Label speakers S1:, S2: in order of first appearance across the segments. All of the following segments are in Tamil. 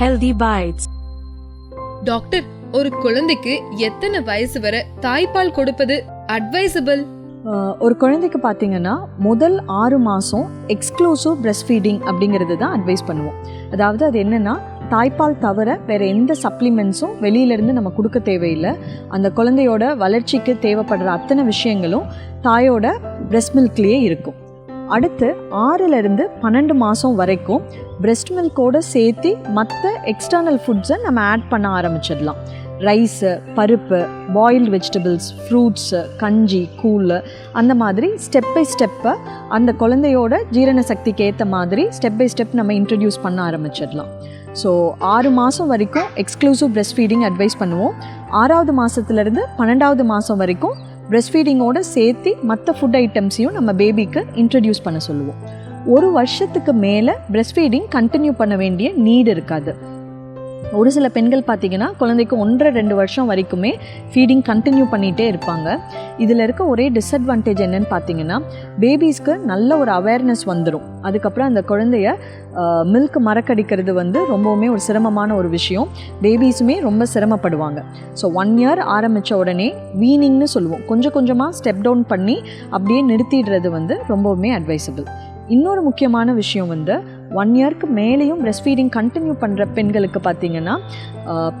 S1: healthy bites.
S2: டாக்டர் ஒரு குழந்தைக்கு எத்தனை வயசு வரை தாய்ப்பால் கொடுப்பது அட்வைசபிள்
S3: ஒரு குழந்தைக்கு பார்த்தீங்கன்னா முதல் ஆறு மாதம் எக்ஸ்க்ளூசிவ் பிரஸ்ட் ஃபீடிங் அப்படிங்கிறது தான் அட்வைஸ் பண்ணுவோம். அதாவது அது என்னென்னா தாய்ப்பால் தவிர வேறு எந்த சப்ளிமெண்ட்ஸும் வெளியிலேருந்து நம்ம கொடுக்க தேவையில்லை. அந்த குழந்தையோட வளர்ச்சிக்கு தேவைப்படுற அத்தனை விஷயங்களும் தாயோட பிரஸ்ட் மில்க்லேயே இருக்கும். அடுத்து ஆறுலேருந்து பன்னெண்டு மாதம் வரைக்கும் பிரெஸ்ட் மில்கோடு சேர்த்து மற்ற எக்ஸ்டர்னல் ஃபுட்ஸை நம்ம ஆட் பண்ண ஆரம்பிச்சிடலாம். ரைஸு பருப்பு பாயில்டு வெஜிடபிள்ஸ் ஃப்ரூட்ஸு கஞ்சி கூழ் அந்த மாதிரி ஸ்டெப் பை ஸ்டெப்பை அந்த குழந்தையோட ஜீரண சக்திக்கு ஏற்ற மாதிரி ஸ்டெப் பை ஸ்டெப் நம்ம இன்ட்ரடியூஸ் பண்ண ஆரம்பிச்சிடலாம். ஸோ ஆறு மாதம் வரைக்கும் எக்ஸ்க்ளூசிவ் பிரெஸ்ட் ஃபீடிங் அட்வைஸ் பண்ணுவோம். ஆறாவது மாதத்துலேருந்து பன்னெண்டாவது மாதம் வரைக்கும் பிரெஸ்ட் ஃபீடிங்கோடு சேர்த்து மற்ற ஃபுட் ஐட்டம்ஸையும் நம்ம பேபிக்கு இன்ட்ரடியூஸ் பண்ண சொல்லுவோம். ஒரு வருஷத்துக்கு மேலே பிரெஸ்ட் ஃபீடிங் கண்டினியூ பண்ண வேண்டிய நீடு இருக்காது. ஒரு சில பெண்கள் பார்த்திங்கன்னா குழந்தைக்கு ஒன்றரை ரெண்டு வருஷம் வரைக்குமே ஃபீடிங் கண்டினியூ பண்ணிகிட்டே இருப்பாங்க. இதில் இருக்க ஒரே டிஸ்அட்வான்டேஜ் என்னன்னு பார்த்தீங்கன்னா பேபிஸ்க்கு நல்ல ஒரு அவேர்னஸ் வந்துடும் அதுக்கப்புறம் அந்த குழந்தைய மில்க் மறக்கடிக்கிறது வந்து ரொம்பவுமே ஒரு சிரமமான ஒரு விஷயம். பேபிஸுமே ரொம்ப சிரமப்படுவாங்க. ஸோ ஒன் இயர் ஆரம்பித்த உடனே வீனிங்னு சொல்லுவோம். கொஞ்சம் கொஞ்சமாக ஸ்டெப் டவுன் பண்ணி அப்படியே நிறுத்திடுறது வந்து ரொம்பவுமே அட்வைசபிள் இன்னொரு முக்கியமான விஷயம் வந்து ஒன் இயர்க்கு மேலேயும் பிரஸ்ட் ஃபீடிங் கண்டினியூ பண்ணுற பெண்களுக்கு பார்த்தீங்கன்னா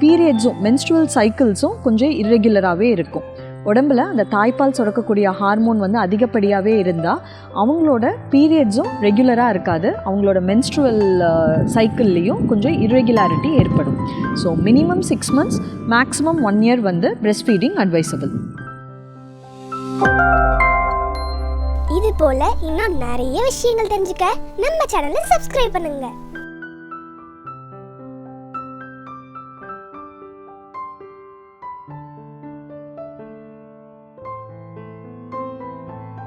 S3: பீரியட்ஸும் மென்ஸ்ட்ரல் சைக்கிள்ஸும் கொஞ்சம் இர்ரெகுலராகவே இருக்கும். உடம்புல அந்த தாய்ப்பால் சுரக்கக்கூடிய ஹார்மோன் வந்து அதிகப்படியாகவே இருந்தால் அவங்களோட பீரியட்ஸும் ரெகுலராக இருக்காது. அவங்களோட மென்ஸ்ட்ருவல் சைக்கிள்லேயும் கொஞ்சம் இர்ரெகுலாரிட்டி ஏற்படும். So minimum six months maximum one year வந்து பிரஸ்ட் ஃபீடிங் அட்வைசபிள்
S4: இது போல இன்னும் நிறைய விஷயங்கள் தெரிஞ்சுக்க நம்ம சேனலை சப்ஸ்கிரைப் பண்ணுங்க.